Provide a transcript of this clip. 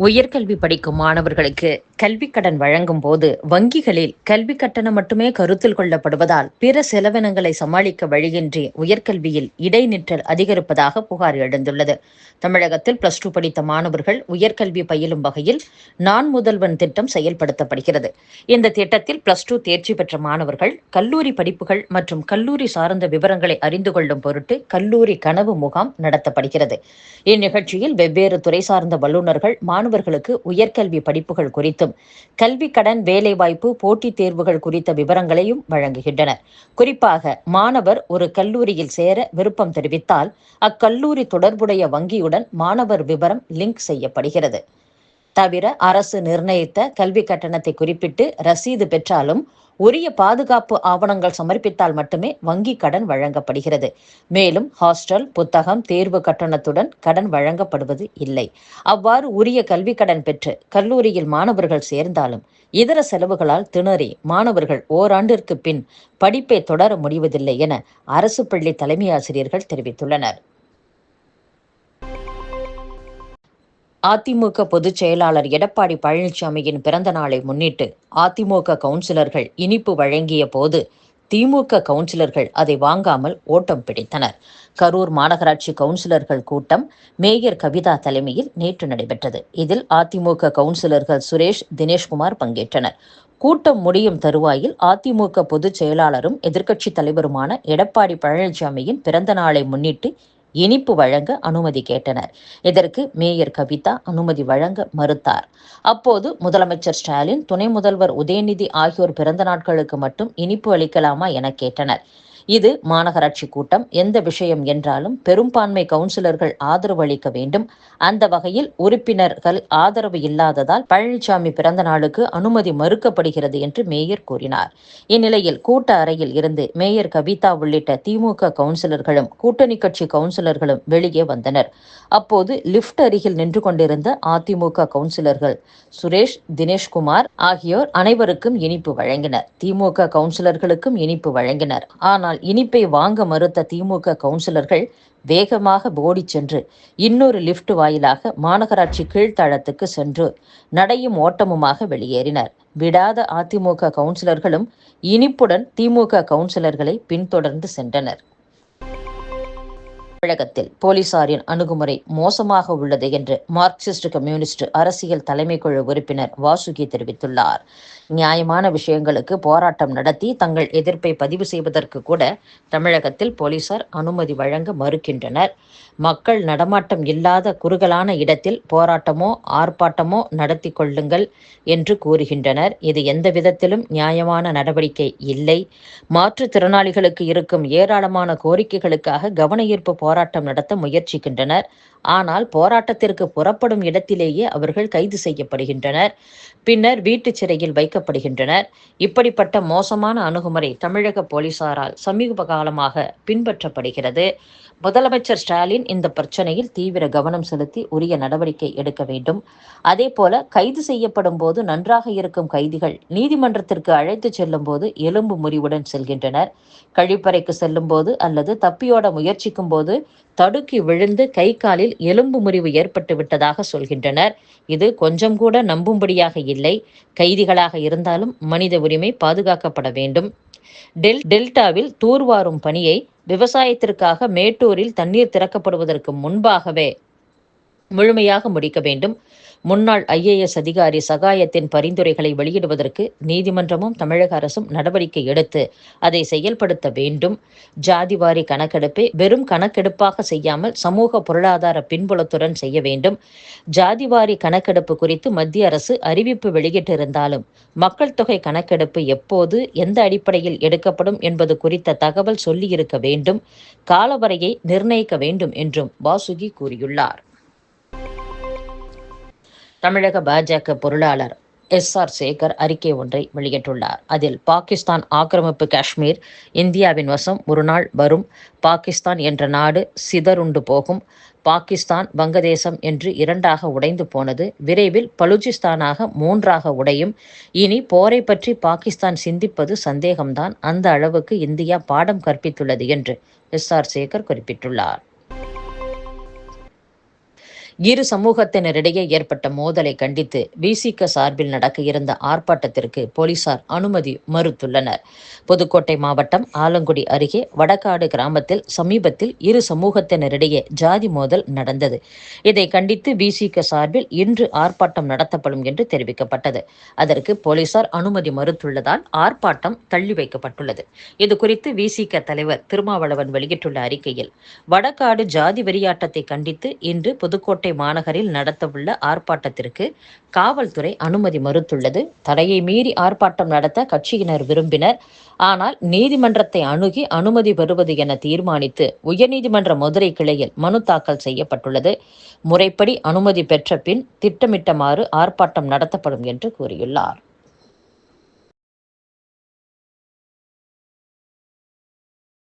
உயர்கல்வி படிக்கும் மாணவர்களுக்கு கல்வி கடன் வழங்கும் போது வங்கிகளில் கல்வி கட்டணம் மட்டுமே கருத்தில் கொள்ளப்படுவதால் பிற செலவினங்களை சமாளிக்க வழியின்றி உயர்கல்வியில் இடைநிற்றல் அதிகரிப்பதாக புகார் எழுந்துள்ளது. தமிழகத்தில் பிளஸ் டூ படித்த மாணவர்கள் உயர்கல்வி பயிலும் வகையில் நான் முதல்வன் திட்டம் செயல்படுத்தப்படுகிறது. இந்த திட்டத்தில் பிளஸ் டூ தேர்ச்சி பெற்ற மாணவர்கள் கல்லூரி படிப்புகள் மற்றும் கல்லூரி சார்ந்த விவரங்களை அறிந்து கொள்ளும் பொருட்டு கல்லூரி கனவு முகாம் நடத்தப்படுகிறது. இந்நிகழ்ச்சியில் வெவ்வேறு துறை சார்ந்த வல்லுநர்கள் மாணவர்களுக்கு உயர்கல்வி படிப்புகள் குறித்தும் கல்வி கடன் வேலைவாய்ப்பு போட்டித் தேர்வுகள் குறித்த விவரங்களையும் வழங்குகின்றனர். குறிப்பாக மாணவர் ஒரு கல்லூரியில் சேர விருப்பம் தெரிவித்தால் அக்கல்லூரி தொடர்புடைய வங்கியுடன் மாணவர் விவரம் லிங்க் செய்யப்படுகிறது. தவிர அரசு நிர்ணயித்த கல்வி கட்டணத்தை குறிப்பிட்டு ரசீது பெற்றாலும் உரிய பாதுகாப்பு ஆவணங்கள் சமர்ப்பித்தால் மட்டுமே வங்கி கடன் வழங்கப்படுகிறது. மேலும் ஹாஸ்டல் புத்தகம் தேர்வு கட்டணத்துடன் கடன் வழங்கப்படுவது இல்லை. அவ்வாறு உரிய கல்வி கடன் பெற்று கல்லூரியில் மாணவர்கள் சேர்ந்தாலும் இதர செலவுகளால் திணறி மாணவர்கள் ஓராண்டிற்கு பின் படிப்பை தொடர முடிவதில்லை என அரசு பள்ளி தலைமை ஆசிரியர்கள் தெரிவித்துள்ளனர். அதிமுக பொதுச் செயலாளர் எடப்பாடி பழனிசாமியின் பிறந்த நாளை முன்னிட்டு அதிமுக கவுன்சிலர்கள் இனிப்பு வழங்கிய போது திமுக கவுன்சிலர்கள் அதை வாங்காமல் ஓட்டம் பிடித்தனர். கரூர் மாநகராட்சி கவுன்சிலர்கள் கூட்டம் மேயர் கவிதா தலைமையில் நேற்று நடைபெற்றது. இதில் அதிமுக கவுன்சிலர்கள் சுரேஷ் தினேஷ்குமார் பங்கேற்றனர். கூட்டம் முடியும் தருவாயில் அதிமுக பொதுச் செயலாளரும் எதிர்க்கட்சித் தலைவருமான எடப்பாடி பழனிசாமியின் பிறந்த நாளை முன்னிட்டு இனிப்பு வழங்க அனுமதி கேட்டனர். இதற்கு மேயர் கவிதா அனுமதி வழங்க மறுத்தார். அப்போது முதலமைச்சர் ஸ்டாலின் துணை முதல்வர் உதயநிதி ஆகியோர் பிறந்த நாட்களுக்கு மட்டும் இனிப்பு அளிக்கலாமா என கேட்டனர். இது மாநகராட்சி கூட்டம். எந்த விஷயம் என்றாலும் பெரும்பான்மை கவுன்சிலர்கள் ஆதரவு அளிக்க வேண்டும். அந்த வகையில் உறுப்பினர்கள் ஆதரவு இல்லாததால் பழனிசாமி பிறந்த நாளுக்கு அனுமதி மறுக்கப்படுகிறது என்று மேயர் கூறினார். இந்நிலையில் கூட்ட அறையில் இருந்து மேயர் கவிதா உள்ளிட்ட திமுக கவுன்சிலர்களும் கூட்டணி கட்சி கவுன்சிலர்களும் வெளியே வந்தனர். அப்போது லிப்ட் அருகில் நின்று கொண்டிருந்த அதிமுக கவுன்சிலர்கள் சுரேஷ் தினேஷ்குமார் ஆகியோர் அனைவருக்கும் இனிப்பு வழங்கினர். திமுக கவுன்சிலர்களுக்கும் இனிப்பு வழங்கினர். ஆனால் இனிப்பை வாங்க மறுத்த திமுக கவுன்சிலர்கள் வேகமாக ஓடிச் சென்று இன்னொரு லிப்ட் வாயிலாக மாநகராட்சி கீழ்த்தளத்துக்கு சென்று நடையும் ஓட்டமுமாக வெளியேறினர். விடாத அதிமுக கவுன்சிலர்களும் இனிப்புடன் திமுக கவுன்சிலர்களை பின்தொடர்ந்து சென்றனர். தமிழகத்தில் போலீசாரின் அணுகுமுறை மோசமாக உள்ளது என்று மார்க்சிஸ்ட் கம்யூனிஸ்ட் அரசியல் தலைமைக்குழு உறுப்பினர் வாசுகி தெரிவித்துள்ளார். நியாயமான விஷயங்களுக்கு போராட்டம் நடத்தி தங்கள் எதிர்ப்பை பதிவு செய்வதற்கு கூட தமிழகத்தில் போலீசார் அனுமதி வழங்க மறுக்கின்றனர். மக்கள் நடமாட்டம் இல்லாத குறுகலான இடத்தில் போராட்டமோ ஆர்ப்பாட்டமோ நடத்தி கொள்ளுங்கள் என்று கூறுகின்றனர். இது எந்த விதத்திலும் நியாயமான நடவடிக்கை இல்லை. மாற்றுத்திறனாளிகளுக்கு இருக்கும் ஏராளமான கோரிக்கைகளுக்காக கவன ஈர்ப்பு போராட்டம் போராட்டம் நடத்த முயற்சிக்கின்றனர். ஆனால் போராட்டத்திற்கு புறப்படும் இடத்திலேயே அவர்கள் கைது செய்யப்படுகின்றனர். பின்னர் வீட்டு சிறையில் வைக்கப்படுகின்றனர். இப்படிப்பட்ட மோசமான அணுகுமுறை தமிழக போலீசாரால் சமீப காலமாக பின்பற்றப்படுகிறது. முதலமைச்சர் ஸ்டாலின் இந்த பிரச்சனையில் தீவிர கவனம் செலுத்தி உரிய நடவடிக்கை எடுக்க வேண்டும். அதே போல கைது செய்யப்படும் போது நன்றாக இருக்கும் கைதிகள் நீதிமன்றத்திற்கு அழைத்து செல்லும் போது எலும்பு முறிவுடன் செல்கின்றனர். கழிப்பறைக்கு செல்லும் போது அல்லது தப்பியோட முயற்சிக்கும் போது தடுக்கி விழுந்து கை காலில் எலும்பு முறிவு ஏற்பட்டு விட்டதாக சொல்கின்றனர். இது கொஞ்சம் கூட நம்பும்படியாக இல்லை. கைதிகளாக இருந்தாலும் மனித உரிமை பாதுகாக்கப்பட வேண்டும். டெல் டெல்டாவில் தூர்வாரும் பணியை விவசாயத்திற்காக மேட்டூரில் தண்ணீர் திறக்கப்படுவதற்கு முன்பாகவே முழுமையாக முடிக்க வேண்டும். முன்னாள் ஐஏஎஸ் அதிகாரி சகாயத்தின் பரிந்துரைகளை வெளியிடுவதற்கு நீதிமன்றமும் தமிழக அரசும் நடவடிக்கை எடுத்து அதை செயல்படுத்த வேண்டும். ஜாதிவாரி கணக்கெடுப்பை வெறும் கணக்கெடுப்பாக செய்யாமல் சமூக பொருளாதார பின்புலத்துடன் செய்ய வேண்டும். ஜாதிவாரி கணக்கெடுப்பு குறித்து மத்திய அரசு அறிவிப்பு வெளியிட்டிருந்தாலும் மக்கள் தொகை கணக்கெடுப்பு எப்போது எந்த அடிப்படையில் எடுக்கப்படும் என்பது குறித்த தகவல் சொல்லியிருக்க வேண்டும். காலவரையை நிர்ணயிக்க வேண்டும் என்றும் வாசுகி கூறியுள்ளார். தமிழக பாஜக பொருளாளர் எஸ் ஆர் சேகர் அறிக்கை ஒன்றை வெளியிட்டுள்ளார். அதில் பாகிஸ்தான் ஆக்கிரமிப்பு காஷ்மீர் இந்தியாவின் வசம் ஒரு நாள் வரும் பாகிஸ்தான் என்ற நாடு சிதறுண்டு போகும் பாகிஸ்தான் வங்கதேசம் என்று இரண்டாக உடைந்து போனது விரைவில் பலுச்சிஸ்தானாக மூன்றாக உடையும் இனி போரை பற்றி பாகிஸ்தான் சிந்திப்பது சந்தேகம்தான் அந்த அளவுக்கு இந்தியா பாடம் கற்பித்துள்ளது என்று எஸ் ஆர் சேகர் குறிப்பிட்டுள்ளார். இரு சமூகத்தினரிடையே ஏற்பட்ட மோதலை கண்டித்து விசிக சார்பில் நடக்க இருந்த ஆர்ப்பாட்டத்திற்கு போலீசார் அனுமதி மறுத்துள்ளனர். புதுக்கோட்டை மாவட்டம் ஆலங்குடி அருகே வடக்காடு கிராமத்தில் சமீபத்தில் இரு சமூகத்தினரிடையே ஜாதி மோதல் நடந்தது. இதை கண்டித்து விசிக சார்பில் இன்று ஆர்ப்பாட்டம் நடத்தப்படும் என்று தெரிவிக்கப்பட்டது. அதற்கு போலீசார் அனுமதி மறுத்துள்ளதால் ஆர்ப்பாட்டம் தள்ளி வைக்கப்பட்டுள்ளது. இதுகுறித்து விசிக தலைவர் திருமாவளவன் வெளியிட்டுள்ள அறிக்கையில் வடக்காடு ஜாதி வெறியாட்டத்தை கண்டித்து இன்று புதுக்கோட்டை புதுக்கோட்டை மாநகரில் நடத்தவுள்ள ஆர்ப்பாட்டத்திற்கு காவல்துறை அனுமதி மறுத்துள்ளது. தடையை மீறி ஆர்ப்பாட்டம் நடத்த கட்சியினர் விரும்பினர். ஆனால் நீதிமன்றத்தை அணுகி அனுமதி பெறுவது என தீர்மானித்து உயர்நீதிமன்ற மதுரை கிளையில் மனு தாக்கல் செய்யப்பட்டுள்ளது. முறைப்படி அனுமதி பெற்ற பின் திட்டமிட்டமாறு ஆர்ப்பாட்டம் நடத்தப்படும் என்று கூறியுள்ளார்.